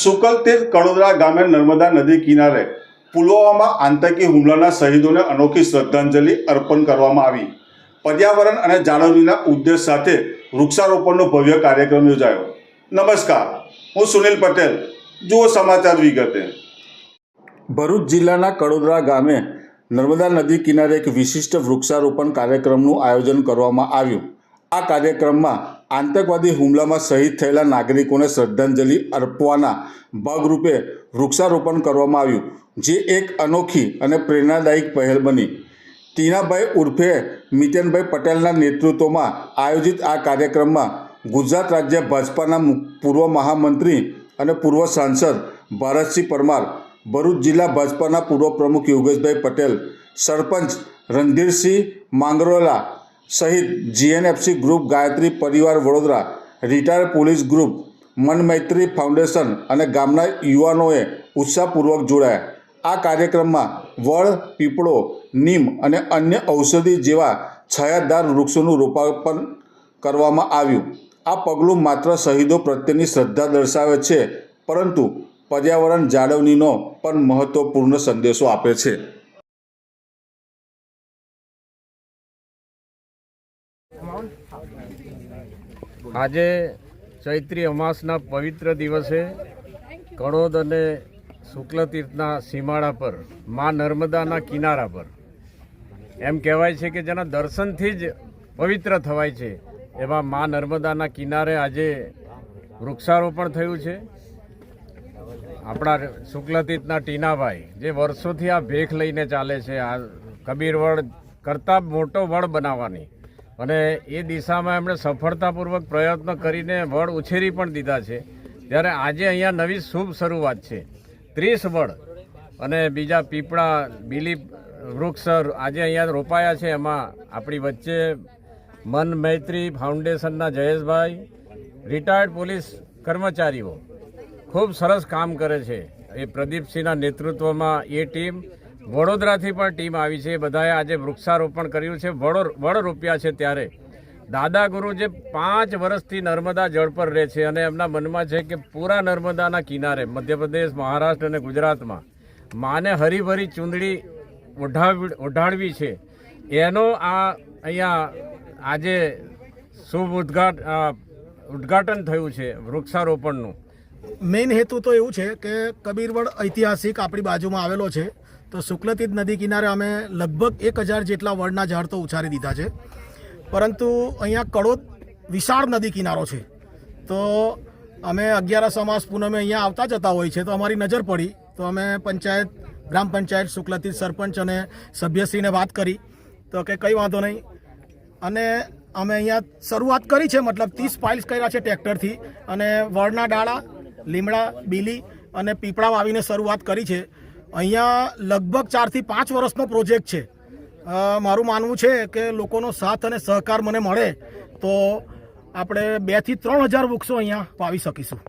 સુકલતીર્થ કડોદરા ગામે નર્મદા નદી કિનારે પુલવામામાં આતંકી હુમલાના શહીદોને અનોખી શ્રદ્ધાંજલિ અર્પણ કરવામાં આવી. પર્યાવરણ અને જાળવણીના ઉદ્દેશ સાથે વૃક્ષારોપણનો ભવ્ય કાર્યક્રમ યોજાયો. નમસ્કાર, હું સુનિલ પટેલ, જુઓ સમાચાર વિગતે. ભરૂચ જિલ્લાના કડોદરા ગામે નર્મદા નદી કિનારે એક વિશિષ્ટ વૃક્ષારોપણ કાર્યક્રમનું આયોજન કરવામાં આવ્યું. આ કાર્યક્રમમાં આતંકવાદી હુમલામાં શહીદ થયેલા નાગરિકોને શ્રદ્ધાંજલિ અર્પવાના ભાગરૂપે વૃક્ષારોપણ કરવામાં આવ્યું, જે એક અનોખી અને પ્રેરણાદાયક પહેલ બની. ટીનાભાઈ ઉર્ફે મિતેનભાઈ પટેલના નેતૃત્વમાં આયોજિત આ કાર્યક્રમમાં ગુજરાત રાજ્ય ભાજપાના પૂર્વ મહામંત્રી અને પૂર્વ સાંસદ ભારતસિંહ પરમાર, ભરૂચ જિલ્લા ભાજપાના પૂર્વ પ્રમુખ યોગેશભાઈ પટેલ, સરપંચ રણધીરસિંહ માંગરોલા સહિત GNFC group Gayatri Parivar Vadodara retired police group મન મૈત્રી ફાઉન્ડેશન અને ગામના યુવાનોએ ઉત્સાહપૂર્વક જોડાયા. આ કાર્યક્રમમાં વડ, પીપળો, નીમ અને અન્ય ઔષધિ જેવા છાયાદાર વૃક્ષોનું રોપાપણ કરવામાં આવ્યું. આ પગલું માત્ર શહીદો પ્રત્યેની શ્રદ્ધા દર્શાવે છે, પરંતુ પર્યાવરણ જાળવણીનો પણ મહત્વપૂર્ણ સંદેશો આપે છે. આજે ચૈત્રી અમાસના પવિત્ર દિવસે કણોદ અને શુક્લતીર્થના સીમાડા પર, મા નર્મદાના કિનારા પર. એમ કહેવાય છે કે જેના દર્શનથી જ પવિત્ર થવાય છે. એવા મા નર્મદાના કિનારે આજે વૃક્ષારોપણ થયું છે. આપણા શુક્લતીર્થના ટીનાભાઈ જે વર્ષોથી આ ભેખ લઈને ચાલે છે, આ કબીર વડ કરતાં મોટો વડ બનાવવાની. અને એ દિશામાં એમણે સફળતાપૂર્વક પ્રયત્ન કરીને વડ ઉછેરી પણ દીધા છે. ત્યારે આજે અહીંયા નવી શુભ શરૂઆત છે. ત્રીસ વડ અને બીજા પીપળા, બીલી વૃક્ષ આજે અહીંયા રોપાયા છે. એમાં આપણી વચ્ચે મન મૈત્રી ફાઉન્ડેશનના જયેશભાઈ, રિટાયર્ડ પોલીસ કર્મચારીઓ ખૂબ સરસ કામ કરે છે. એ પ્રદીપસિંહના નેતૃત્વમાં એ ટીમ વડોદરાથી પણ ટીમ આવી છે. બધાએ આજે વૃક્ષારોપણ કર્યું છે. વડો, વડ રોપ્યા છે ત્યારે. દાદા ગુરુ જે પાંચ વર્ષથી નર્મદા જળ પર રહે છે અને એમના મનમાં છે કે પૂરા નર્મદાના કિનારે, મધ્યપ્રદેશ, મહારાષ્ટ્ર અને ગુજરાતમાં, માને હરીભરી ચૂંદડી ઓઢાવી, ઓઢાડવી છે. એનો આ અહીંયા આજે શુભ ઉદ્ઘાટ ઉદ્ઘાટન થયું છે વૃક્ષારોપણનું. મેઇન હેતુ તો એવું છે કે કબીરવડ ઐતિહાસિક આપણી બાજુમાં આવેલો છે. તો શુક્લતીર્થ નદી કિનારે અમે લગભગ એક હજાર જેટલા વડના ઝાડ તો ઉછારી દીધા છે. પરંતુ અહીંયા કડોદ વિશાળ નદી કિનારો છે. તો અમે અગિયારસ અમાસ પૂનમે અહીંયા આવતા જતા હોય છે. તો અમારી નજર પડી. તો અમે પંચાયત, ગ્રામ પંચાયત, શુક્લતીર્થ સરપંચ અને સભ્યશ્રીને વાત કરી. તો કે કંઈ વાંધો નહીં. અને અમે અહીંયા શરૂઆત કરી છે. મતલબ ત્રીસ પાઇલ્સ કર્યા છે ટ્રેક્ટરથી અને વડના ડાળા, લીમડા, બીલી અને પીપળા વાવીને શરૂઆત કરી છે. અહીંયા લગભગ ચારથી પાંચ વર્ષનો પ્રોજેક્ટ છે. મારું માનવું છે કે લોકોનો સાથ અને સહકાર મને મળે તો આપણે બેથી ત્રણ હજાર વૃક્ષો અહીંયા વાવી શકીશું.